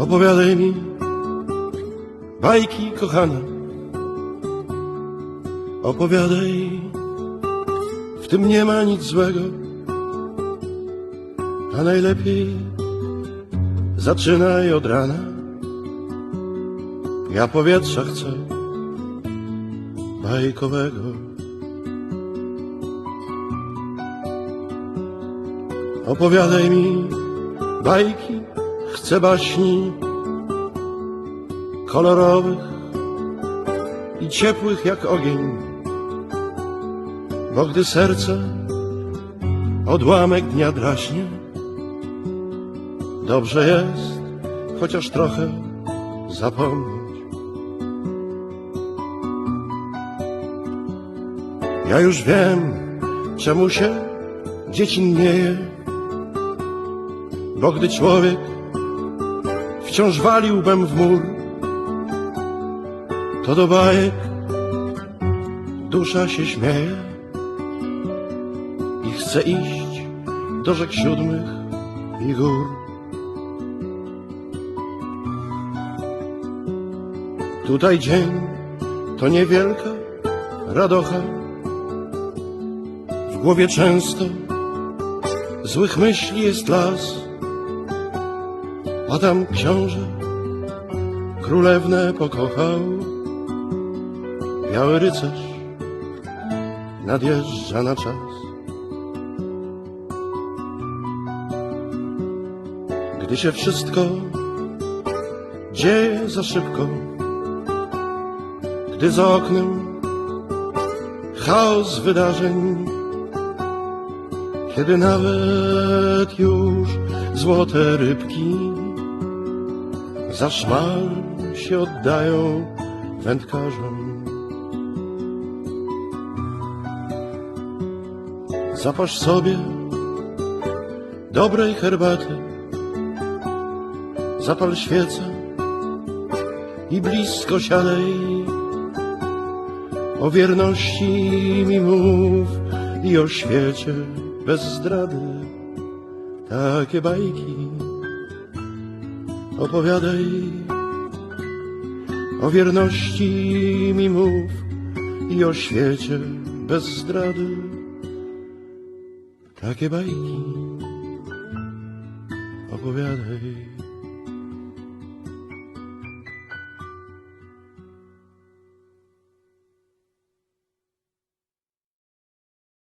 Opowiadaj mi bajki, kochana. Opowiadaj, w tym nie ma nic złego. A najlepiej zaczynaj od rana. Ja powietrza chcę bajkowego. Opowiadaj mi bajki, chcę baśni kolorowych i ciepłych jak ogień. Bo gdy serce odłamek dnia draśnie, dobrze jest chociaż trochę zapomnieć. Ja już wiem, czemu się dziecinnieje, bo gdy człowiek wciąż wali łbem w mur, to do bajek dusza się śmieje i chce iść do rzek siódmych i gór. Tutaj dzień to niewielka radocha, w głowie często złych myśli jest las, a tam książę królewnę pokochał. Biały rycerz nadjeżdża na czas. Gdy się wszystko dzieje za szybko, gdy za oknem chaos wydarzeń, kiedy nawet już złote rybki za szmal się oddają wędkarzom. Zapasz sobie dobrej herbaty, zapal świecę i blisko siadaj. O wierności mi mów i o świecie bez zdrady. Takie bajki opowiadaj. O wierności mi mów i o świecie bez zdrady. Takie bajki opowiadaj.